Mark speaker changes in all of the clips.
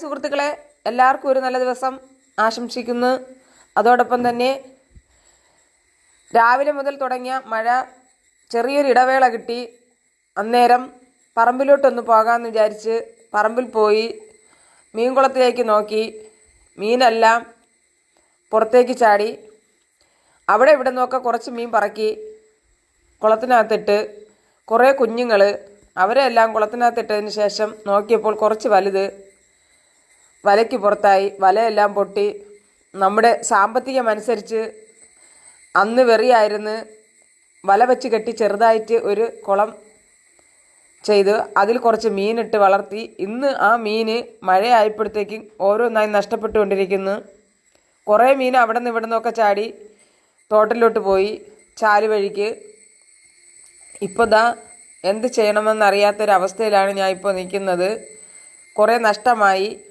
Speaker 1: സുഹൃത്തുക്കളെ എല്ലാവർക്കും ഒരു നല്ല ദിവസം ആശംസിക്കുന്നു. അതോടൊപ്പം തന്നെ രാവിലെ മുതൽ തുടങ്ങിയ മഴ ചെറിയൊരു ഇടവേള കിട്ടി. അന്നേരം പറമ്പിലോട്ടൊന്ന് പോകാമെന്ന് വിചാരിച്ച് പറമ്പിൽ പോയി മീൻകുളത്തിലേക്ക് നോക്കി. മീനെല്ലാം പുറത്തേക്ക് ചാടി. അവിടെ ഇവിടെ നോക്ക കുറച്ച് മീൻ പറക്കി കുളത്തിനകത്തിട്ട് കുറേ കുഞ്ഞുങ്ങൾ അവരെല്ലാം കുളത്തിനകത്തിട്ടതിന് ശേഷം നോക്കിയപ്പോൾ കുറച്ച് വലുത് വലയ്ക്ക് പുറത്തായി വലയെല്ലാം പൊട്ടി. നമ്മുടെ സാമ്പത്തികമനുസരിച്ച് അന്ന് വെറിയായിരുന്നു. വല വെച്ച് കെട്ടി ചെറുതായിട്ട് ഒരു കുളം ചെയ്ത് അതിൽ കുറച്ച് മീനിട്ട് വളർത്തി. ഇന്ന് ആ മീന് മഴയായപ്പോഴത്തേക്കും ഓരോന്നായി നഷ്ടപ്പെട്ടുകൊണ്ടിരിക്കുന്നു. കുറേ മീൻ അവിടെ നിന്ന് ഇവിടെ നിന്നൊക്കെ ചാടി തോട്ടിലോട്ട് പോയി ചാൽ വഴിക്ക്. ഇപ്പോൾ ദാ എന്ത് ചെയ്യണമെന്നറിയാത്തൊരവസ്ഥയിലാണ് ഞാൻ ഇപ്പോൾ നിൽക്കുന്നത്. കുറേ നഷ്ടമായി.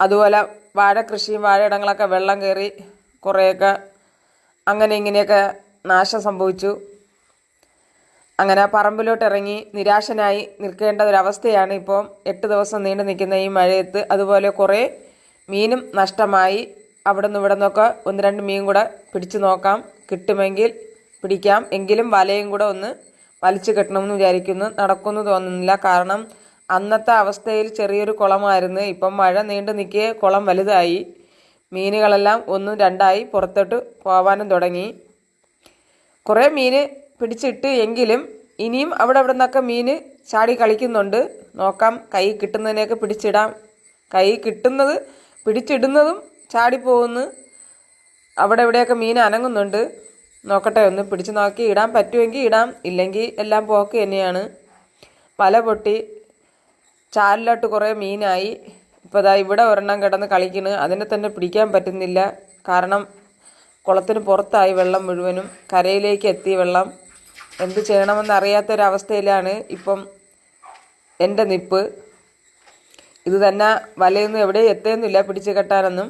Speaker 1: അതുപോലെ വാഴ കൃഷിയും വാഴയിടങ്ങളൊക്കെ വെള്ളം കയറി കുറേയൊക്കെ അങ്ങനെ ഇങ്ങനെയൊക്കെ നാശം സംഭവിച്ചു. അങ്ങനെ പറമ്പിലോട്ട് ഇറങ്ങി നിരാശനായി നിൽക്കേണ്ട ഒരവസ്ഥയാണ് ഇപ്പോൾ എട്ട് ദിവസം നീണ്ടു നിൽക്കുന്ന ഈ മഴയത്ത്. അതുപോലെ കുറേ മീനും നഷ്ടമായി. അവിടെ നിന്ന് ഇവിടെ നിന്നൊക്കെ ഒന്ന് രണ്ട് മീൻ കൂടെ പിടിച്ചു നോക്കാം. കിട്ടുമെങ്കിൽ പിടിക്കാം. എങ്കിലും വലയും കൂടെ ഒന്ന് വലിച്ചു കെട്ടണമെന്ന് വിചാരിക്കുന്നു. നടക്കുമെന്ന് തോന്നുന്നില്ല. കാരണം അന്നത്തെ അവസ്ഥയിൽ ചെറിയൊരു കുളമായിരുന്നു. ഇപ്പം മഴ നീണ്ടു നിൽക്കിയ കുളം വലുതായി. മീനുകളെല്ലാം ഒന്നും രണ്ടായി പുറത്തോട്ട് പോവാനും തുടങ്ങി. കുറേ മീൻ പിടിച്ചിട്ട് എങ്കിലും ഇനിയും അവിടെ അവിടെ നിന്നൊക്കെ മീൻ ചാടി കളിക്കുന്നുണ്ട്. നോക്കാം കൈ കിട്ടുന്നതിനെയൊക്കെ പിടിച്ചിടാം. കൈ കിട്ടുന്നത് പിടിച്ചിടുന്നതും ചാടിപ്പോകുന്നു അവിടെ ഇവിടെയൊക്കെ മീൻ അനങ്ങുന്നുണ്ട്. നോക്കട്ടെ ഒന്ന് പിടിച്ച് നോക്കി ഇടാൻ പറ്റുമെങ്കിൽ ഇടാം. ഇല്ലെങ്കിൽ എല്ലാം പോക്ക് തന്നെയാണ്. വല പൊട്ടി ചാലിലോട്ട് കുറേ മീനായി. ഇപ്പോൾ ദാ ഇവിടെ ഒരെണ്ണം കിടന്ന് കളിക്കുന്നു. അതിനെ തന്നെ പിടിക്കാൻ പറ്റുന്നില്ല. കാരണം കുളത്തിന് പുറത്തായി വെള്ളം മുഴുവനും. കരയിലേക്ക് എത്തി വെള്ളം. എന്ത് ചെയ്യണമെന്ന് അറിയാത്തൊരവസ്ഥയിലാണ് ഇപ്പം എന്റെ നിപ്പ്. ഇത് തന്നെ വലയൊന്നും എവിടെയും എത്തുന്നില്ല പിടിച്ചു കെട്ടാനൊന്നും.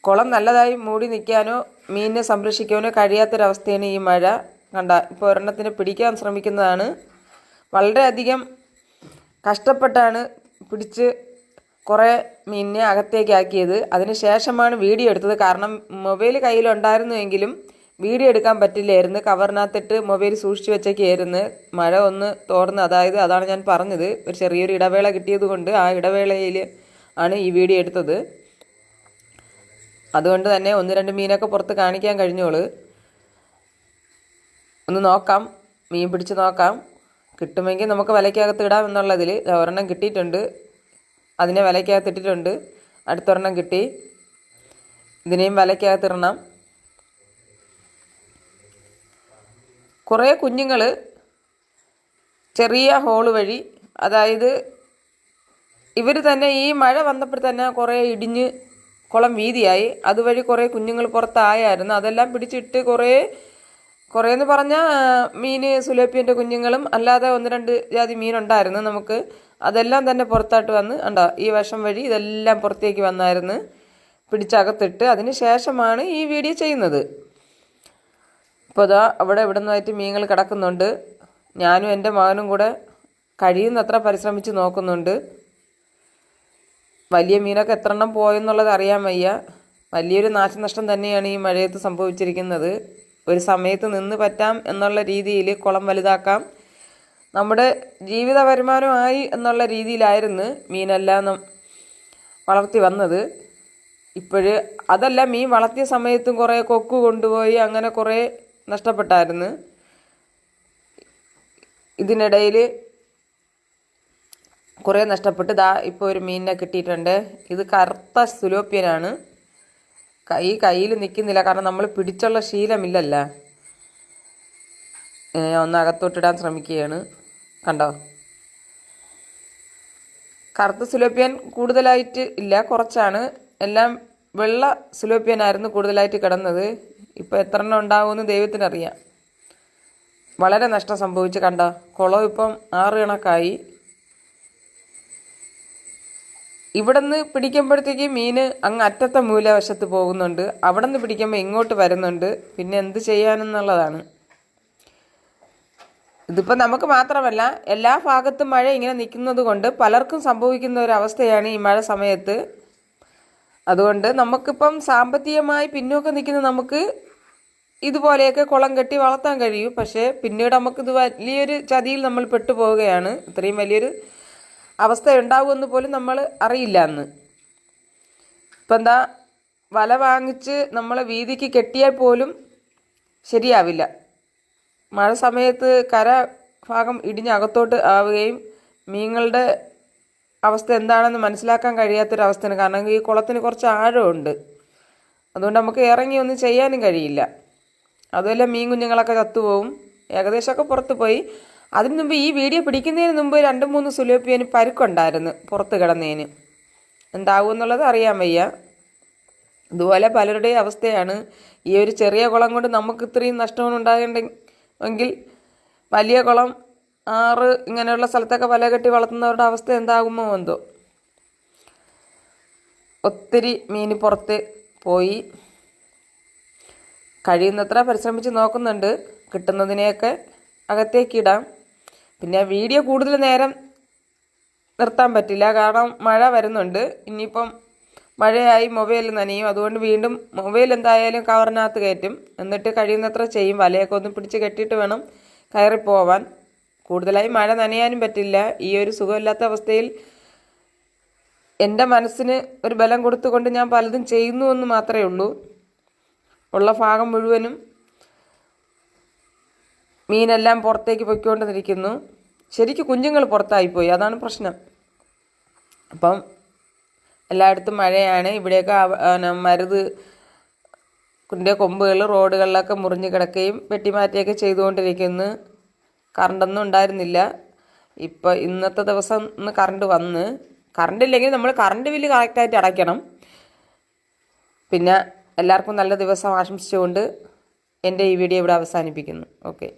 Speaker 1: കുളം നല്ലതായി മൂടി നിൽക്കാനോ മീനിനെ സംരക്ഷിക്കാനോ കഴിയാത്തൊരവസ്ഥയാണ് ഈ മഴ. കണ്ട ഇപ്പോൾ ഒരെണ്ണത്തിന് പിടിക്കാൻ ശ്രമിക്കുന്നതാണ്. വളരെയധികം കഷ്ടപ്പെട്ടാണ് പിടിച്ച് കുറേ മീനിനെ അകത്തേക്ക് ആക്കിയത് അതിന് ശേഷമാണ് വീഡിയോ എടുത്തത്. കാരണം മൊബൈൽ കയ്യിലുണ്ടായിരുന്നുവെങ്കിലും വീഡിയോ എടുക്കാൻ പറ്റില്ലായിരുന്നു. കവറിനകത്തിട്ട് മൊബൈൽ സൂക്ഷിച്ചു വെച്ചൊക്കെയായിരുന്നു. മഴ ഒന്ന് തോർന്ന് അതായത് അതാണ് ഞാൻ പറഞ്ഞത് ഒരു ചെറിയൊരു ഇടവേള കിട്ടിയത് കൊണ്ട് ആ ഇടവേളയിൽ ആണ് ഈ വീഡിയോ എടുത്തത്. അതുകൊണ്ട് തന്നെ ഒന്ന് രണ്ട് മീനൊക്കെ പുറത്ത് കാണിക്കാൻ കഴിഞ്ഞോളൂ. ഒന്ന് നോക്കാം മീൻ പിടിച്ച് നോക്കാം. കിട്ടുമെങ്കിൽ നമുക്ക് വിലയ്ക്കകത്ത് ഇടാം എന്നുള്ളതിൽ ഒരെണ്ണം കിട്ടിയിട്ടുണ്ട്. അതിനെ വിലയ്ക്കകത്ത് ഇട്ടിട്ടുണ്ട്. അടുത്തൊരെണ്ണം കിട്ടി. ഇതിനെയും വിലയ്ക്കകത്ത് ഇടണം. കുറേ കുഞ്ഞുങ്ങൾ ചെറിയ ഹോൾ വഴി അതായത് ഇവർ തന്നെ ഈ മഴ വന്നപ്പോൾ തന്നെ കുറേ ഇടിഞ്ഞ് കുളം വീതിയായി. അതുവഴി കുറേ കുഞ്ഞുങ്ങൾ പുറത്തായായിരുന്നു. അതെല്ലാം പിടിച്ചിട്ട് കുറേ കുറേ പറഞ്ഞ പറഞ്ഞാൽ മീൻ സുലേപ്പിയന്റെ കുഞ്ഞുങ്ങളും അല്ലാതെ ഒന്ന് രണ്ട് ജാതി മീനുണ്ടായിരുന്നു നമുക്ക്. അതെല്ലാം തന്നെ പുറത്തായിട്ട് വന്ന് ഉണ്ടോ ഈ വശം വഴി ഇതെല്ലാം പുറത്തേക്ക് വന്നായിരുന്നു. പിടിച്ചകത്തിട്ട് അതിന് ശേഷമാണ് ഈ വീഡിയോ ചെയ്യുന്നത്. ഇപ്പോൾ ഇതാ അവിടെ ഇവിടെ നിന്നായിട്ട് മീനുകൾ കിടക്കുന്നുണ്ട്. ഞാനും എന്റെ മകനും കൂടെ കഴിയുന്നത്ര പരിശ്രമിച്ച് നോക്കുന്നുണ്ട്. വലിയ മീനൊക്കെ എത്ര എണ്ണം പോയെന്നുള്ളത് അറിയാൻ വയ്യ. വലിയൊരു നാശനഷ്ടം തന്നെയാണ് ഈ മഴയത്ത് സംഭവിച്ചിരിക്കുന്നത്. ഒരു സമയത്ത് നിന്ന് പറ്റാം എന്നുള്ള രീതിയിൽ കുളം വലുതാക്കാം. നമ്മുടെ ജീവിത വരുമാനമായി എന്നുള്ള രീതിയിലായിരുന്നു മീനെല്ലാം വളർത്തി വന്നത്. ഇപ്പോഴ് അതല്ല മീൻ വളർത്തിയ സമയത്തും കുറേ കൊക്ക് കൊണ്ടുപോയി അങ്ങനെ കുറേ നഷ്ടപ്പെട്ടായിരുന്നു. ഇതിനിടയിൽ കുറേ നഷ്ടപ്പെട്ട് ദാ ഇപ്പോൾ ഒരു മീനിനെ കിട്ടിയിട്ടുണ്ട്. ഇത് കറുത്ത സുലോപ്യനാണ്. കൈ കയ്യിൽ നിൽക്കുന്നില്ല കാരണം നമ്മൾ പിടിച്ചുള്ള ശീലമില്ലല്ല. ഒന്ന് അകത്തോട്ടിടാൻ ശ്രമിക്കുകയാണ്. കണ്ടോ? കറുത്ത സുലോപ്യൻ കൂടുതലായിട്ട് ഇല്ല. കുറച്ചാണ്. എല്ലാം വെള്ള സുലോപ്യനായിരുന്നു കൂടുതലായിട്ട് കിടന്നത്. ഇപ്പോൾ എത്ര എണ്ണം ഉണ്ടാവുമെന്ന് ദൈവത്തിനറിയാം. വളരെ നഷ്ടം സംഭവിച്ചു. കണ്ടോ? കുളം ഇപ്പം ആറ് കണക്കായി. ഇവിടുന്ന് പിടിക്കുമ്പോഴത്തേക്ക് മീന് അങ്ങ് അറ്റത്തെ മൂലവശത്ത് പോകുന്നുണ്ട്. അവിടെ നിന്ന് പിടിക്കുമ്പോൾ ഇങ്ങോട്ട് വരുന്നുണ്ട്. പിന്നെ എന്ത് ചെയ്യാനെന്നുള്ളതാണ്. ഇതിപ്പോൾ നമുക്ക് മാത്രമല്ല എല്ലാ ഭാഗത്തും മഴ ഇങ്ങനെ നിൽക്കുന്നത് കൊണ്ട് പലർക്കും സംഭവിക്കുന്ന ഒരു അവസ്ഥയാണ് ഈ മഴ സമയത്ത്. അതുകൊണ്ട് നമുക്കിപ്പം സാമ്പത്തികമായി പിന്നോക്കം നിൽക്കുന്ന നമുക്ക് ഇതുപോലെയൊക്കെ കുളം കെട്ടി വളർത്താൻ കഴിയും. പക്ഷേ പിന്നീട് നമുക്കിത് വലിയൊരു ചതിയിൽ നമ്മൾ പെട്ടുപോവുകയാണ്. ഇത്രയും വലിയൊരു അവസ്ഥ ഉണ്ടാവുമെന്ന് പോലും നമ്മൾ അറിയില്ല അന്ന് ഇപ്പം എന്താ വല വാങ്ങിച്ച് നമ്മൾ വീതിക്ക് കെട്ടിയാൽ പോലും ശരിയാവില്ല. മഴ സമയത്ത് കര ഭാഗം ഇടിഞ്ഞ് അകത്തോട്ട് ആവുകയും മീനുകളുടെ അവസ്ഥ എന്താണെന്ന് മനസ്സിലാക്കാൻ കഴിയാത്തൊരവസ്ഥയാണ് കാരണം ഈ കുളത്തിന് കുറച്ച് ആഴമുണ്ട്. അതുകൊണ്ട് നമുക്ക് ഇറങ്ങി ഒന്നും ചെയ്യാനും കഴിയില്ല. അതുമല്ല മീൻ കുഞ്ഞുങ്ങളൊക്കെ ചത്തുപോകും ഏകദേശമൊക്കെ പുറത്ത് പോയി. അതിന് മുമ്പ് ഈ വീഡിയോ പിടിക്കുന്നതിന് മുമ്പ് രണ്ട് മൂന്ന് സുലോപ്പിയന് പരുക്കുണ്ടായിരുന്നു പുറത്ത് കിടന്നതിന്. എന്താവും എന്നുള്ളത് അറിയാൻ വയ്യ. ഇതുപോലെ പലരുടെയും അവസ്ഥയാണ്. ഈ ഒരു ചെറിയ കുളം കൊണ്ട് നമുക്ക് ഇത്രയും നഷ്ടമാണ് ഉണ്ടാകേണ്ടെങ്കിൽ വലിയ കുളം ആറ് ഇങ്ങനെയുള്ള സ്ഥലത്തൊക്കെ വല കെട്ടി വളർത്തുന്നവരുടെ അവസ്ഥ എന്താകുമോ എന്തോ. ഒത്തിരി മീൻ പുറത്ത് പോയി. കഴിയുന്നത്ര പരിശ്രമിച്ച് നോക്കുന്നുണ്ട്. കിട്ടുന്നതിനെയൊക്കെ അകത്തേക്ക് ഇടാം. പിന്നെ വീഡിയോ കൂടുതൽ നേരം നിർത്താൻ പറ്റില്ല. കാരണം മഴ വരുന്നുണ്ട്. ഇനിയിപ്പം മഴയായി മൊബൈൽ നനയും. അതുകൊണ്ട് വീണ്ടും മൊബൈൽ എന്തായാലും കവറിനകത്ത് കയറ്റും. എന്നിട്ട് കഴിയുന്നത്ര ചെയ്യും. വലയൊക്കെ ഒന്ന് പിടിച്ച് കെട്ടിയിട്ട് വേണം കയറി പോവാൻ. കൂടുതലായി മഴ നനയാനും പറ്റില്ല. ഈ ഒരു സുഖമില്ലാത്ത അവസ്ഥയിൽ എന്റെ മനസ്സിന് ഒരു ബലം കൊടുത്തുകൊണ്ട് ഞാൻ പലതും ചെയ്യുന്നു എന്ന് മാത്രമേ ഉള്ളൂ. ഉള്ള ഭാഗം മുഴുവനും മീനെല്ലാം പുറത്തേക്ക് പൊയ്ക്കൊണ്ടിരിക്കുന്നു. ശരിക്കും കുഞ്ഞുങ്ങൾ പുറത്തായിപ്പോയി. അതാണ് പ്രശ്നം. അപ്പം എല്ലായിടത്തും മഴയാണ്. ഇവിടെയൊക്കെ മരുത് കുന്റെ കൊമ്പുകൾ റോഡുകളിലൊക്കെ മുറിഞ്ഞ് കിടക്കുകയും വെട്ടിമാറ്റിയൊക്കെ ചെയ്തുകൊണ്ടിരിക്കുന്നു. കറണ്ടൊന്നും ഉണ്ടായിരുന്നില്ല. ഇപ്പോൾ ഇന്നത്തെ ദിവസം ഇന്ന് കറണ്ട് വന്ന് കറണ്ട് ഇല്ലെങ്കിൽ നമ്മൾ കറണ്ട് ബില്ല് കറക്റ്റായിട്ട് അടയ്ക്കണം. പിന്നെ എല്ലാവർക്കും നല്ല ദിവസം ആശംസിച്ചുകൊണ്ട് എന്റെ ഈ വീഡിയോ ഇവിടെ അവസാനിപ്പിക്കുന്നു. ഓക്കെ.